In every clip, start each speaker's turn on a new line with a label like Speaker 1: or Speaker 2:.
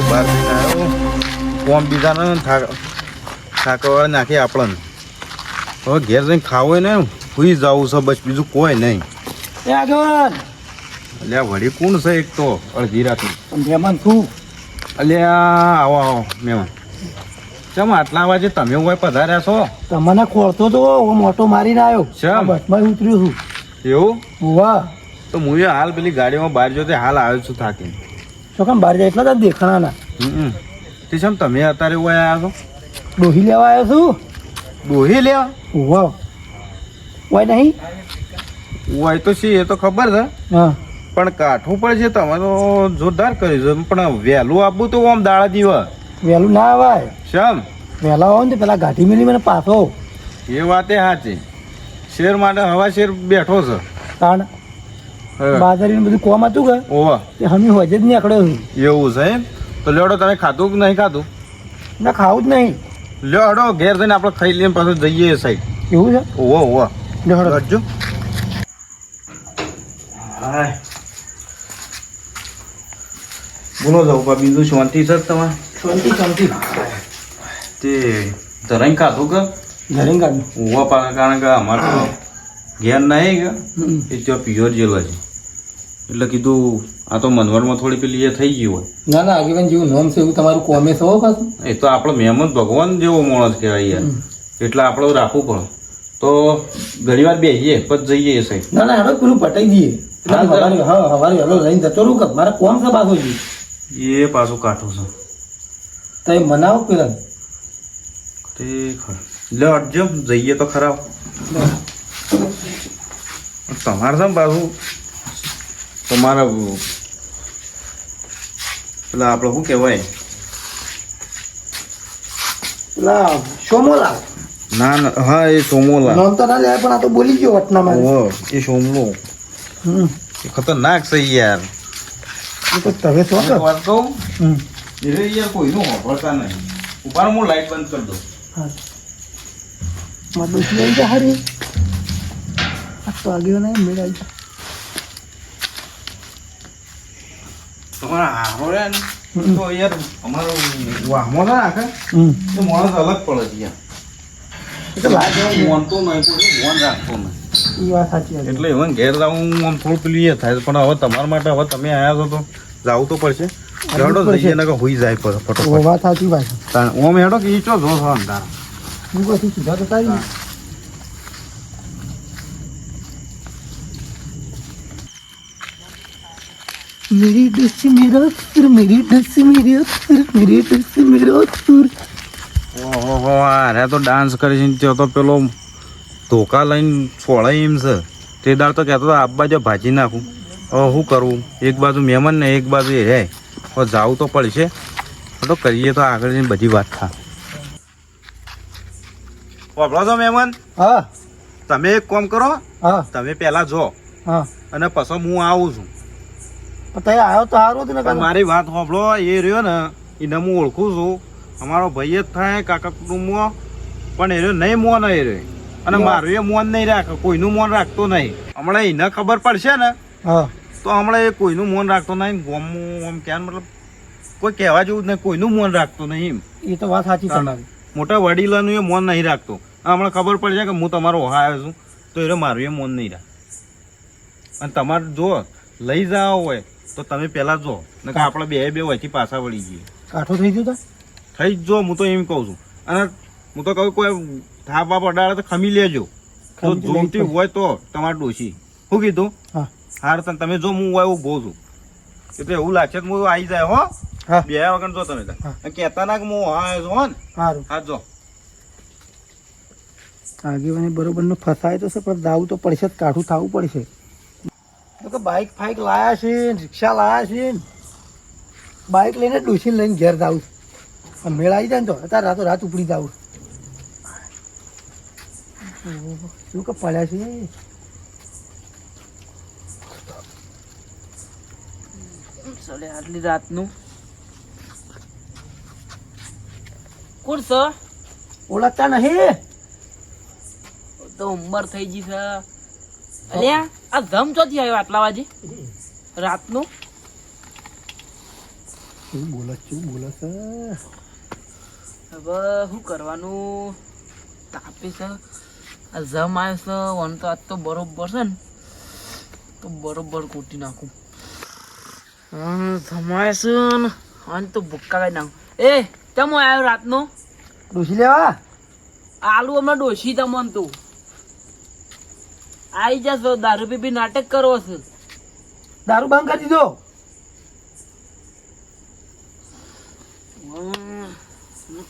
Speaker 1: તો બહાર જઈને આવ્યો કોમ બીજાને થાક થાકવા નાખી આપણને હવે ઘેર જઈને ખાવું ને સુઈ જવું છે બસ બીજું કોઈ નહીં અલ્યા વળી કોણ છે એક તો અડધી રાતે
Speaker 2: મહેમાન તું
Speaker 1: અલ્યા આવો આવો મહેમાન ચમ આટલા વાગે તમે હોય પધાર્યા છો
Speaker 2: તમને ખોળતો તો હું મોટો મારીને આવ્યો
Speaker 1: ચમ
Speaker 2: બસમાં ઉતર્યું છું
Speaker 1: એવું
Speaker 2: વાહ
Speaker 1: તો હું હાલ પેલી ગાડીમાં બહાર જો હાલ આવ્યો છું થાકીને
Speaker 2: તો કામ બહાર જાય એટલા જ દેખાણા
Speaker 1: હમ તે ચમ તમે અત્યારે એવું આવ્યા છો?
Speaker 2: ડોહી લેવા આવ્યો છું.
Speaker 1: ડોહી લેવા?
Speaker 2: વાહ હોય નહીં?
Speaker 1: હોય તો શી એ તો ખબર છે.
Speaker 2: હા.
Speaker 1: પણ કાઠું પણ છે તમે તો જોરદાર કર્યું છે. પણ વહેલું આપવું તો આમ દાળા દીવા.
Speaker 2: વહેલું ના આવાય.
Speaker 1: શમ?
Speaker 2: વહેલા આવો ને પેલા ગાંઠી મેલી મને પાછો.
Speaker 1: એ વાતે સાચી શેર માટે હવા શેર બેઠો છે.
Speaker 2: તાણ
Speaker 1: હવે,
Speaker 2: બાજારીને બધું કોમ હતું કે?
Speaker 1: ઓવા.
Speaker 2: તે હમી હોજે જ નહીં છું
Speaker 1: એવું છે એમ? તો લેડો તમે ખાધું કે નહીં ખાધું?
Speaker 2: ના ખાવું જ નહીં.
Speaker 1: લેડો ઘેર જઈને આપણે ખાઈ લઈએ પાછું જઈએ સાઈડ
Speaker 2: એવું છે?
Speaker 1: ઓવો ઓવા.
Speaker 2: લેડો.
Speaker 1: કરજો બોલો જાઉં પા બીજું શાંતિ છે તમારે?
Speaker 2: શાંતિ શાંતિ.
Speaker 1: તે ધરાઈ ખાધું કે?
Speaker 2: ધરાઈ ખાધું.
Speaker 1: ઓવા પાકા કારણ કે અમારે તો ઘેર નહીં કે. એ ત્યાં પિયોર જેલો છે એટલે કીધું આ તો મનવરમાં થોડી પેલી એ થઈ ગયું હોય.
Speaker 2: ના ના આગેવાન જેવું નોમ છે એવું તમારું કોમે છે પાછું.
Speaker 1: એ તો આપણો મહેમાન ભગવાન જેવો માણસ કહેવાય યાર. એટલે આપણે રાખવું પડે. તો ઘણી વાર બેસીએ પછી જઈએ સાઈડ
Speaker 2: ના ના હવે પેલું પટાઈ દઈએ. હવારે વહેલો લઈને જતો મારે કોમ છે પાછો જી
Speaker 1: એ પાછું કાઠું છે.
Speaker 2: તો એ મનાવો પેલા
Speaker 1: તે ખરું. લે અટજો જઈએ તો ખરા. તમારે છે પાછું તમારા પેલા આપણે શું કહેવાય?
Speaker 2: પેલા સોમોલા.
Speaker 1: ના ના હા એ સોમોલા.
Speaker 2: નોંધ તો ના લે પણ આ તો બોલી ગયો વટનામાં.
Speaker 1: ઓ એ સોમલો.
Speaker 2: હમ.
Speaker 1: એ ખતરનાક છે યાર.
Speaker 2: એ તો તમે શું કે
Speaker 1: વાત કહું?
Speaker 2: હમ.
Speaker 1: યાર યાર કોઈનું વાપરતા નહીં. ઉપર હું લાઈટ બંધ કરી દઉં.
Speaker 2: હા. મારે દોસ્તી આવી જા હારી. આ તો આગળ નહીં મેળ આવી જા
Speaker 1: તમારા હારો તો યાર અમારો વાહમાં ના તો માણસ અલગ પડે છે
Speaker 2: લાગે
Speaker 1: મોનતો નહીં કોઈ મોન રાખતો નહીં. એટલે હવે ઘેર જાઉં આમ થોડું પેલું એ થાય પણ હવે તમારા માટે હવે તમે આવ્યા છો તો જવું તો પડશે.
Speaker 2: પડશે.
Speaker 1: જઈએ ને હોઈ જાય ફટોફટ.
Speaker 2: વાત સાચી વાત
Speaker 1: ઓમ હેડો કે ઈ ચો જો છો અંધાર.
Speaker 2: હું કશું સીધા તો તારી. मेरी डस मेरा सुर मेरी डस मेरा सुर मेरी डस मेरा सुर
Speaker 1: ઓહો અરે તો ડાન્સ કરે છે ને ત્યાં તો પેલો ધોકા લઈને છોડાય એમ છે તે દાડ તો કહેતો હતો આબા જો ભાજી નાખું હવે શું કરવું એક બાજુ મહેમાન ને એક બાજુ એ રહે હવે જાવું તો પડશે તો કરીએ તો આગળ જઈને બધી વાત થા વાપરો છો મહેમાન
Speaker 2: હા
Speaker 1: તમે એક કામ કરો
Speaker 2: હા
Speaker 1: તમે પહેલા જો
Speaker 2: હા
Speaker 1: અને પછી હું આવું છું
Speaker 2: પણ આવ્યો તો સારું હતું ને
Speaker 1: મારી વાત સાંભળો એ રહ્યો ને એને હું ઓળખું છું. અમારો ભાઈ જ થાય કાકા કુટુંબમાં પણ એ રહ્યો નહીં મોન એ રહ્યો. અને મારું એ મોન નહીં રાખે કોઈનું મોન રાખતો નહીં. હમણાં એને ખબર પડશે ને તો હમણાં એ કોઈનું મોન રાખતો નહીં. ગોમનું આમ ક્યાં મતલબ કોઈ કહેવા જેવું જ નહીં કોઈનું મોન રાખતો નહીં એમ.
Speaker 2: એ તો વાત સાચી તમારી.
Speaker 1: મોટા વડીલોનું એ મોન નહીં રાખતો. હમણાં ખબર પડશે કે હું તમારો ઓહા આવ્યો છું તો એ મારું એ મોન નહીં રાખે. અને તમારે જો લઈ જાવ હોય તો તમે પેલા જો. ને આપણે બે બે વચ્ચે પાછા વળી જઈએ.
Speaker 2: કાઠો થઈ ગયો
Speaker 1: થઈ જ જો હું તો એમ કહું છું. અને હું તો કહું કોઈ થાપ બાપ અડાડે તો ખમી લેજો. તો
Speaker 2: ખમી તો લેવી
Speaker 1: જોઈતી
Speaker 2: પડે.
Speaker 1: હોય તો તમારે ડોશી. શું કીધું?
Speaker 2: હા.
Speaker 1: હાર તને તમે જો હું હોય એવું બહુ છું. એટલે એવું લાગશે હું આવી જાય હો. બે વગર જો તમે. કહેતા ના કે હું હા હો ને. હા જો.
Speaker 2: આગેવાની બરોબર નો ફસાય તો છે પણ દાવું તો પડશે જ કાઠું થવું પડશે. તો કે બાઇક ફાઇક લાયા છે રિક્ષા લાયા છે. બાઇક લઈને ડોસી લઈને ઘેર જાઉં છું. મેળ આવી જાય ને તો અત્યારે રાતો રાત ઉપડી જાઉં શું કે પડ્યા છે?
Speaker 3: ચલે આટલી રાતનું. કોણ સર
Speaker 2: ઓળખતા નહીં.
Speaker 3: તો ઉંમર થઈ ગઈ છે. અલ્યા આ ધમ ચોથી આવ્યો આટલા વાગે? રાતનું?
Speaker 2: શું બોલે છે શું બોલે છે?
Speaker 3: હવે શું કરવાનું? તાપે છે આ જમ આવ્યો છે વન તો આજ તો બરોબર છે ને. તો બરોબર કૂટી નાખું. ધમાય છે ને. અને તો ભૂક્કા કાઢી નાખું. એ તમો આવ્યો રાતનો?
Speaker 2: ડોસી લેવા?
Speaker 3: આલુ હમણાં ડોશી તમન તું. આઈ જશો દારૂ પીપી નાટક કરો છો.
Speaker 2: દારૂ બંધ કરી દીધો.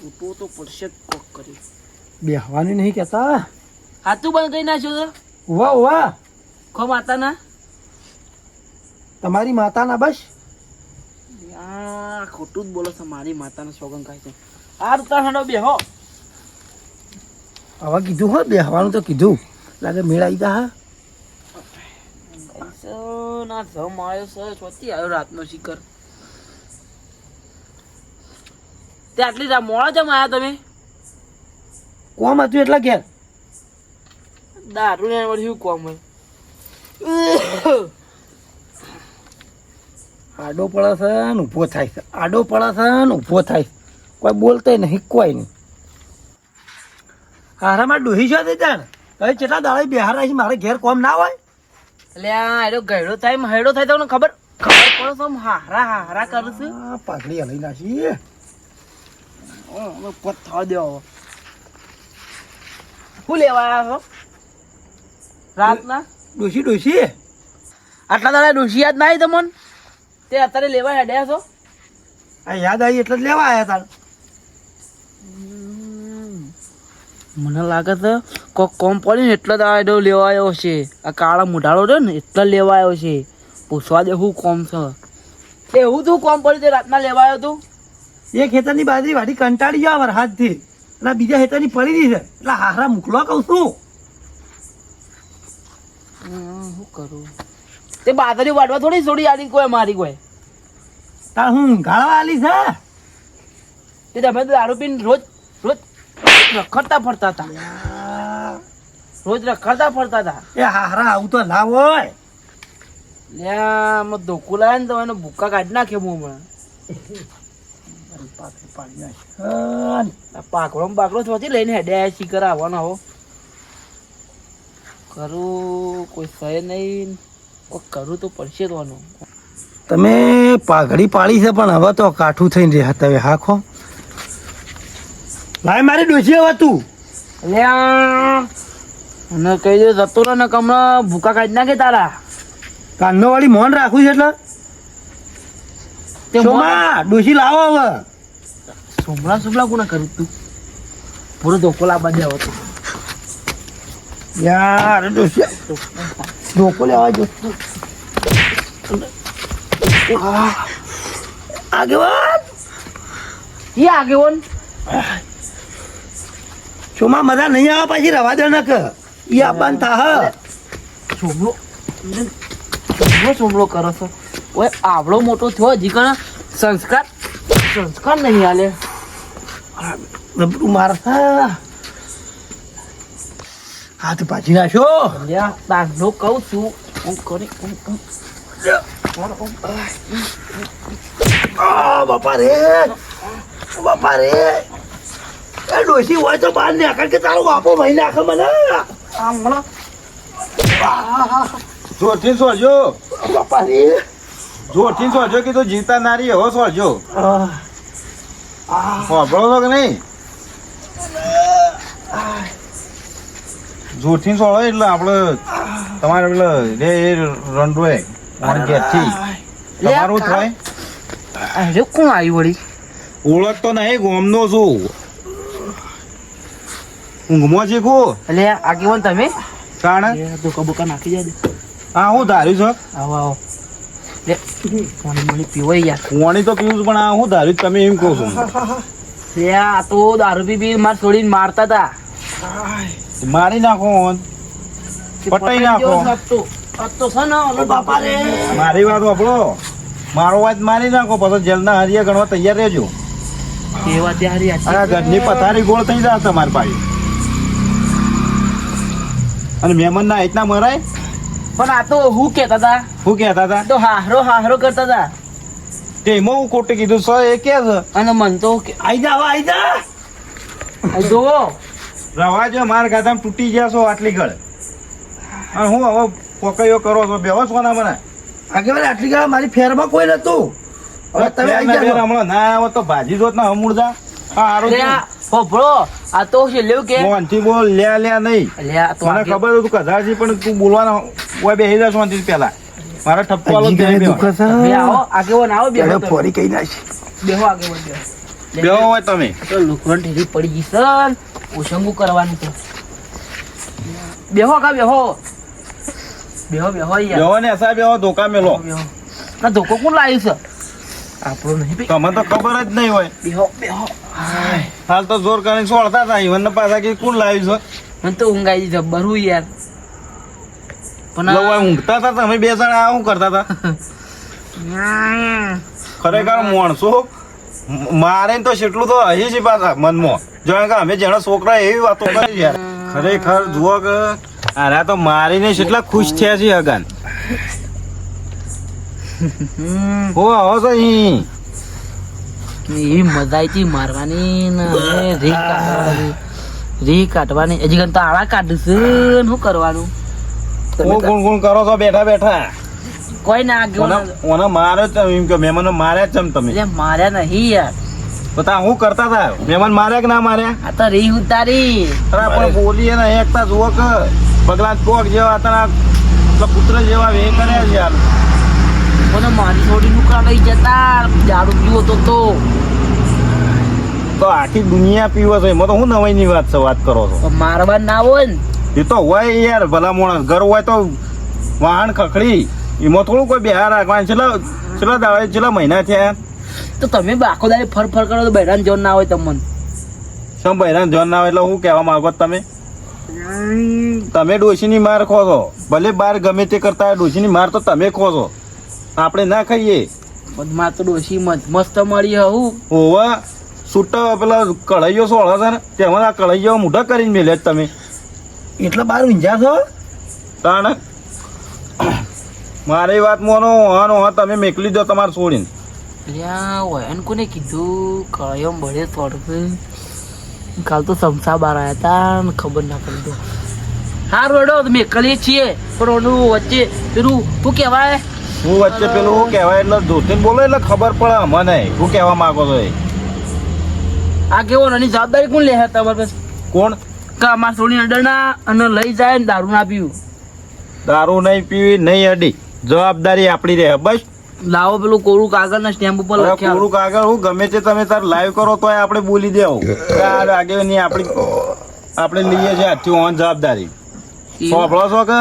Speaker 3: કૂટવો તો પડશે જ કોક કરી.
Speaker 2: બેહવાની નહીં કહેતા.
Speaker 3: હાથું બંધ કરી નાખ્યો છે
Speaker 2: વાહ વાહ
Speaker 3: ખો માતાના?
Speaker 2: તમારી માતાના બસ?
Speaker 3: આ ખોટું જ બોલો છો મારી માતાના સોગન ખાય છે. આ રૂતા હાડો બેહો.
Speaker 2: હવે કીધું હો બેહવાનું તો કીધું. લાગે મેળાઈ જા
Speaker 3: ના જમ આવ્યો ચોથી આવ્યો રાતનો શિખર. તે આટલી રા- મોડા જમ આવ્યા તમે?
Speaker 2: કોમ હતું એટલા ઘેર?
Speaker 3: દારૂ ને વળી કોમ
Speaker 2: આડો પડે છે ને ઊભો થાય છે. આડો પડે છે ને ઊભો થાય કોઈ બોલતોય નહીં કોઈ નહીં. હારામાં ડોહી છે તે જાણ હવે કેટલા દાડા બેહાર આવી મારે ઘેર કોમ ના હોય?
Speaker 3: એટલે આ એનો ગયડો થાય ને થાય તો ખબર? ખબર પડે તો હારા હારા કરું છું.
Speaker 2: પાઘડી હલાઈ નાખી.
Speaker 3: પત થવા દેવો. શું લેવા આવ્યા છો? રાતના?
Speaker 2: ડોસી ડોસી
Speaker 3: આટલા દાડા ડોસી યાદ ના આવી તમને? તે અત્યારે લેવા હેડ્યા છો?
Speaker 2: આ યાદ આવી એટલે જ લેવા આવ્યા તાર.
Speaker 3: મને લાગે છે કોક કોમ પડી ને એટલે દાડો લેવા આવ્યો છે. આ કાળા મુઢાળો છે ને એટલે લેવા આવ્યો છે. પૂછવા દે શું કોમ છે. એવું તું કોમ પડ્યું તે રાતના લેવા આવ્યો તું?
Speaker 2: એ ખેતરની બાજરી વાટી કંટાળી જાવ હાથથી. એટલે બીજા ખેતરની પડી રહી છે. એટલે હારા મોકલો કહું છું.
Speaker 3: શું કરું? તે બાદરી વાટવા થોડી છોડી આલી કોઈ મારી કોઈ.
Speaker 2: તાર હું ગાળવા આલી છે?
Speaker 3: તે તમે દારૂ પીને રોજ રોજ રખડતા ફરતા હતા. રોજ રખડતા ફરતા હતા.
Speaker 2: એ હારા આવું તો ના હોય.
Speaker 3: લ્યા આમાં ધોકું લાવે ને તો એને ભૂક્કા કાઢી નાખે હું હમણાં. પાકડો બાકડો ચોથી લઈને હેડે શીકર આવવાનો હો. કરું કોઈ સહે નહીં. કોઈ કરું તો પડશે તોનું
Speaker 2: તમે પાઘડી પાડી છે પણ હવે તો કાઠું થઈને રહ્યા તમે હાખો. લાય મારી ડોસી હવે તું.
Speaker 3: અને કહી દે જતો રહે ને કમણાં ભૂકા કાઢી નાખે તારા.
Speaker 2: કાનનો વાળી મોન રાખું છે એટલે.
Speaker 3: તે
Speaker 2: સોમા ડોસી લાવો હવે.
Speaker 3: સોમલા સોમલા કોને કરું તું? પૂરો ધોકો લાવવા હવે તું.
Speaker 2: યાર ડોસી ધોકો લેવા જો. આગેવાન.
Speaker 3: એ આગેવન?
Speaker 2: સોમા મજા નહીં આવે પાછી રવા દે નક. ઈ આપવાનું થા
Speaker 3: સોમલો સોમલો સોમલો કરો છો. ઓય આવડો મોટો થયો હજી કણ સંસ્કાર સંસ્કાર નહીં હાલે
Speaker 2: રબડું મારતા હાથ પાછી
Speaker 3: લ્યા તારનો કહું છું. હું કરી
Speaker 2: બાપા રે. બાપા રે. એ ડોસી હોય તો બહાર નાખે કે તારો બાપો ભાઈ નાખે મને.
Speaker 3: હમણાં
Speaker 1: જોરથી સોજો.
Speaker 2: બાપા રે
Speaker 1: જોરથી સોજો કીધું જીવતા નારી હવે સોજો. સાંભળો છો કે નહીં? જોરથી સોળો એટલે આપણે તમારે પેલો રે એ રંડો મારી ઘેરથી. તમારું થાય?
Speaker 3: કોણ આવી વળી?
Speaker 1: ઓળખ તો નહીં ગોમનો છું. ઊંઘમાં છે કો
Speaker 3: એટલે આગેવાન તમે?
Speaker 1: કાણ?
Speaker 3: તો બોકા નાખી જાય
Speaker 1: હા હું ધાર્યું છો.
Speaker 3: આવો આવો. લે. પાણી મળી પીવો યાર.
Speaker 1: પાણી તો પીવું છું, પણ આ હું ધાર્યું તમે એમ કહો છો.
Speaker 3: લે આ તો દારૂ પી પી માર છોડીને મારતા હતા
Speaker 1: મારી નાખો ઓન. પટાઈ નાખો.
Speaker 3: તો. તો ઓલો
Speaker 2: બાપા રે.
Speaker 1: મારી વાત વાપરો. મારો વાત મારી નાખો પછી જેલના હરિયા ગણવા તૈયાર રહેજો.
Speaker 3: એવા ત્યારે
Speaker 1: આ ઘરની પથારી ગોળ થઈ જશે તમારી પાસે. અને મહેમાન ના એટલા મરાય?
Speaker 3: પણ આ તો હું કેતા હતા
Speaker 1: શું કહેતા હતા
Speaker 3: તો હાહરો હાહરો કરતા હતા
Speaker 1: તેમાં હું કોટે કીધું સો એ કે છે?
Speaker 3: અને મન તો
Speaker 2: આઈ જા આઈ જા.
Speaker 3: જોવો
Speaker 1: રવા જો માર ગાધામ તૂટી ગયા છો આટલી ઘડ અને હું હવે પોકયો કરો છો બેહો છો ના મને.
Speaker 2: આગળ આટલી ગળ મારી ફેરમાં કોઈ નતું હવે તમે
Speaker 1: હમણાં ના આવો તો ભાજી જોત ના હમુડ જા આ હારું
Speaker 3: અરે આ તો છે લેવું કે?
Speaker 1: મોહનથી બોલ લે લે નહીં.
Speaker 3: અલે આ તો
Speaker 1: મને ખબર હતું કદાચ પણ તું બોલવાનો ઓય બેહી જા શાંતિ પેલા મારા ઠપકો આલો
Speaker 2: હજી
Speaker 1: ત્યાં
Speaker 2: ગાળે
Speaker 1: બેહો.
Speaker 2: દુખે
Speaker 3: આવો આગેવાન આવો બેહો
Speaker 2: ત્યારે
Speaker 3: તમે.
Speaker 2: ફોરી કઈ નાખી.
Speaker 3: બેહો આગેવાન બેહો.
Speaker 1: બેહો હોય તમે.
Speaker 3: તો લુકડો ઢીલી પડી ગઈ સર. ઓછંગું કરવાનું તો બેહો કા બેહો? બેહો બેહો યાર.
Speaker 1: બેહો ને સાહેબ બેહો ધોકા મેલો.
Speaker 3: બેહો ના ધોકો કોણ લાવ્યું છે? આપણો નહીં ભાઈ.
Speaker 1: તમને તો ખબર જ નહીં હોય.
Speaker 3: બેહો બેહો.
Speaker 1: હાલ તો જોર કરીને સોળતા હતા ઈવન પાછા કે કોણ લાવ્યું છે?
Speaker 3: મને તો ઊંઘ આવી જબ્બર હું યાર. પણ
Speaker 1: ઊંઘતા હતા તમે બે જણા શું કરતા હતા ખરેખર માણસો મારે તો કેટલું તો હજી છે પાછા મનમાં. જાણે કે અમે જેના છોકરા એવી વાતો કરી યાર. ખરેખર જુઓ કે આના તો મારીને કેટલા ખુશ થયા છે અગાન. હો આવો તો અહીં
Speaker 3: એવી મજા મારવાની ને રી કાઢવાની. રી કાઢવાની. હજી કન તો આળા કાઢશે શું કરવાનું?
Speaker 1: કોણ કોણ કોણ કરો છો? બેઠા બેઠા.
Speaker 3: કોઈ ના
Speaker 1: ઓને ઓને મારે એમ કે મહેમાનો માર્યા જ ચમ તમે.
Speaker 3: એટલે માર્યા નહીં યાર.
Speaker 1: બતા હું કરતા હતા મહેમાન માર્યા કે ના માર્યા?
Speaker 3: આ તો રી ઉતારી.
Speaker 1: અરે પણ બોલીએ ને એકતા જુઓ કે. પગલા કોક જેવા હતા પુત્ર જેવા વે કર્યા છે યાર.
Speaker 3: મને મારી છોડી નુકરા લઈ જતા. દારૂ પીવો તો તો.
Speaker 1: તો આખી દુનિયા પીવો છે. એમાં તો હું નવાઈની વાત છે વાત કરો છો?
Speaker 3: મારવા ના હોય ને.
Speaker 1: એ તો હોય યાર ભલા માણસ. ઘર હોય તો વાહન ખખડી. એમાં થોડું કોઈ બિહાર રાખવાનું. છેલ્લા છેલ્લા દાડે છેલ્લા મહિના થયા.
Speaker 3: તો તમે આખો દાડે ફર ફર કરો તો બહેરાન જોન ના હોય તમને.
Speaker 1: શું બહેરાન જોન ના હોય એટલે હું કહેવા માંગો તમે? તમે ડોશીની માર ખો છો. ભલે બાર ગમે તે કરતા ડોશીની માર તો તમે ખો છો. આપણે ના ખાઈએ.
Speaker 3: બદમાં તો ડોશી મસ્ત મળી હું
Speaker 1: ઓવા છૂટા પેલા કઢાઈઓ સોળા છે ને તેમાં આ કઢાઈઓ મોઢા કરીને મેલ્યા તમે.
Speaker 2: એટલા બાર ઊંઝા છો?
Speaker 1: તાણ? મારી વાત મોનો હાનો હા તમે મેકલી દો તમારે છોડીને.
Speaker 3: વયન કોને કીધું? કયો મળે થોડું કાલ તો સમસા બાર આવ્યા હતા ને ખબર ના પડી તો. હા રોડો મેં છીએ. પણ ઓનું વચ્ચે પેલું શું કહેવાય?
Speaker 1: હું વચ્ચે પેલું શું કહેવાય એટલે જોતીને બોલો એટલે ખબર પડે મને. શું કહેવા માંગો છો એ?
Speaker 3: આ કેવો એની જવાબદારી કોણ લે તમારે પાસે?
Speaker 1: કોણ?
Speaker 3: કે અમારે થોડી અડરના અને લઈ જાય ને દારૂ ના પીવું.
Speaker 1: દારૂ નહીં પીવી નહીં અડી. જવાબદારી આપણી રહે બસ.
Speaker 3: લાવો પેલું કોરું કાગળ ના સ્ટેમ્પ ઉપર લખ્યા.
Speaker 1: કોરું કાગળ હું ગમે તે તમે તાર લાઈવ કરો તોય આપણે બોલી દેવું. આગેવાની આપણી આપણે લઈએ છીએ આથી ઓન જવાબદારી. સોંભળો છો કે?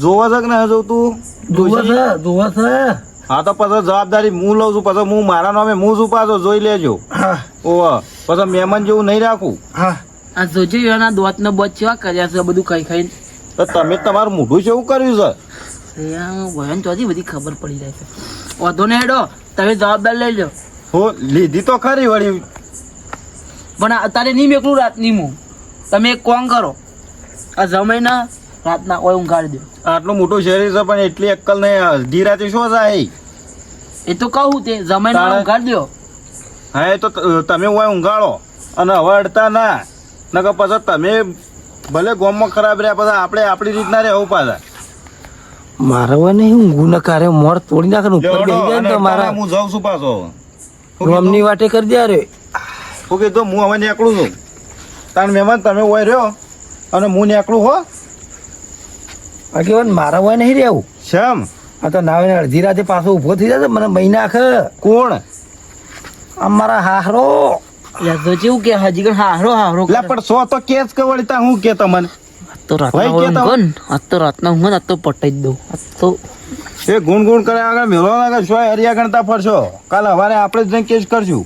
Speaker 1: જોવો છે કે ના જોતું
Speaker 2: જોવા છે જોવા છે.
Speaker 1: હા તો પછી જવાબદારી હું લઉં છું પછી હું મારા નામે હું જ ઉપાડો જોઈ લેજો.
Speaker 2: હા.
Speaker 1: ઓહ પછી મહેમાન જેવું નહીં રાખું.
Speaker 2: હા.
Speaker 3: આ જોજો એના દોત ને બચ કેવા કર્યા છે બધું ખાઈ ખાઈ
Speaker 1: તો તમે તમારું મોઢું છે એવું કર્યું છે?
Speaker 3: વયન ચોથી બધી ખબર પડી જાય છે. વાંધો ને હેડો તમે જવાબદાર લઈ લો
Speaker 1: હો લીધી તો ખરી વળી.
Speaker 3: પણ અત્યારે નહીં મેકલું રાતની હું તમે એક કોમ કરો આ જમાઈને રાતના ઓય ઊંઘાડી દે.
Speaker 1: આટલું મોટું શરીર છે પણ એટલી અક્કલ નહીં અડધી રાતે શું થાય
Speaker 3: એ તો કહું તે જમાઈને ઊંઘાડી દો
Speaker 1: હા એ તો તમે ઓય ઊંઘાડો. અને હવે અડતા ના. નકર પછી તમે ભલે ગોમમાં ખરાબ રહ્યા પછી આપણે આપણી રીતના રહેવું પાછા.
Speaker 2: મારવા નહીં ઊંઘું ન કરે મોર તોડી નાખે ઉપર બેસી જાય ને
Speaker 1: તમારા હું જાઉં છું પાછો. હું
Speaker 2: રોમની વાટે કરી દે રે.
Speaker 1: હું કીધું હું હવે નીકળું છું. તાર મહેમાન તમે હોય રહ્યો. અને હું નીકળું હો.
Speaker 2: આગેવાન મારા હોય નહીં રહેવું?
Speaker 1: શેમ?
Speaker 2: આ તો નાવે અડધી રાતે પાછો ઊભો થઈ જાય મને મહિના આખે.
Speaker 1: કોણ?
Speaker 2: આમ મારા હાહરો.
Speaker 3: તો જેવું કે હજી કણ હાહરો હાહરો
Speaker 1: લા પણ સો તો કેસ કે વળી હું કે તમને?
Speaker 3: તો રાતના
Speaker 1: કહેતા
Speaker 3: આજ તો રાતના ઊંઘો ને આજ તો પટાઈ જ દઉં. આજ તો
Speaker 1: એ ગુણ ગુણ કરે આગળ મેળો આગળ શું હરિયા ગણતા ફરશો? કાલ હવારે આપણે જ કેસ કરશું.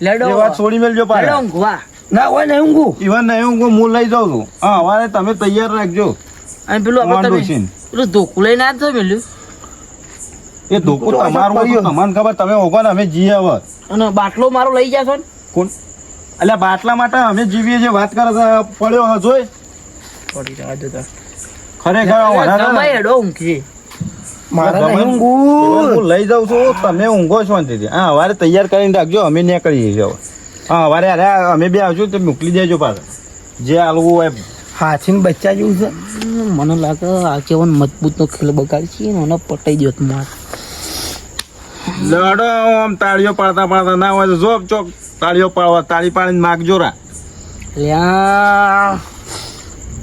Speaker 3: લેડો.
Speaker 1: એ વાત છોડી મેલજો પાડો
Speaker 3: ઊંઘવા.
Speaker 2: ના હોય નહીં ઊંઘું.
Speaker 1: ઈવન નહીં ઊંઘું હું લઈ જાઉં છું. હા હવારે તમે તૈયાર રાખજો.
Speaker 3: અને પેલું આપણે તમે
Speaker 1: છે ને.
Speaker 3: પેલું ધોકું લઈને આવ્યા છો મેલ્યું
Speaker 1: એ ધોકું તમારું હોય તમને ખબર તમે હોગો ને અમે જીએ હવે.
Speaker 3: અને બાટલો મારો લઈ જાશો ને?
Speaker 1: કોણ? એટલે બાટલા માટે અમે જીવીએ જે વાત કરે છે પડ્યો હા જોઈ
Speaker 3: પડી રહ્યા દો
Speaker 1: ખરેખર
Speaker 3: વધારે હેડો ઊંઘી.
Speaker 1: લઈ જાઉં છું તમે ઊંઘો શાંતિથી હા હવારે તૈયાર કરીને રાખજો અમે નીકળીએ છીએ હવે. હા હવારે અરે અમે બે આવજો તે મોકલી દેજો પાછા. જે આલવું હોય.
Speaker 2: હાથીને બચ્ચા જેવું છે.
Speaker 3: મને લાગે આ કેવો મજબૂતનો ખેલ બગાડી છે મને પટાઈ દો માર.
Speaker 1: લડો આમ તાળીઓ પાડતા પાડતા ના હોય તો જો ચોક તાળીઓ પાડવા તાળી પાડીને માગજો રા.
Speaker 3: લ્યા.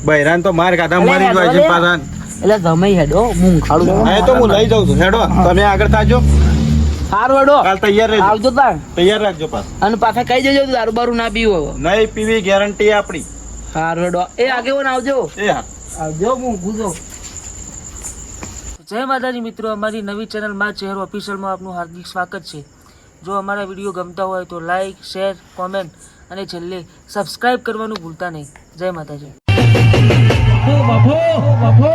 Speaker 1: બૈરાન તો માર કાઢા મારી જાય છે પાછા.
Speaker 3: એટલે તમે હેડો હું ખાડું.
Speaker 1: હા તો હું લઈ જાઉં છું. હેડો તમે આગળ થાજો.
Speaker 3: સારું હેડો.
Speaker 1: કાલ તૈયાર રહેજો.
Speaker 3: આવજો તાર
Speaker 1: તૈયાર રાખજો પાછા.
Speaker 3: અને પાછા કહી દેજો દારૂ બારું ના પીવો.
Speaker 1: નહીં પીવી ગેરંટી આપણી.
Speaker 3: સારું એ આગેવાન આવજો. આવજો જય માતાજી મિત્રો અમારી નવી ચેનલમાં ચહેરો ઓફિશિયલમાં આપનું હાર્દિક સ્વાગત છે. જો અમારા વીડિયો ગમતા હોય તો લાઈક શેર કોમેન્ટ અને છેલ્લે સબસ્ક્રાઇબ કરવાનું ભૂલતા નહીં. જય માતાજી. બાપો બાપો!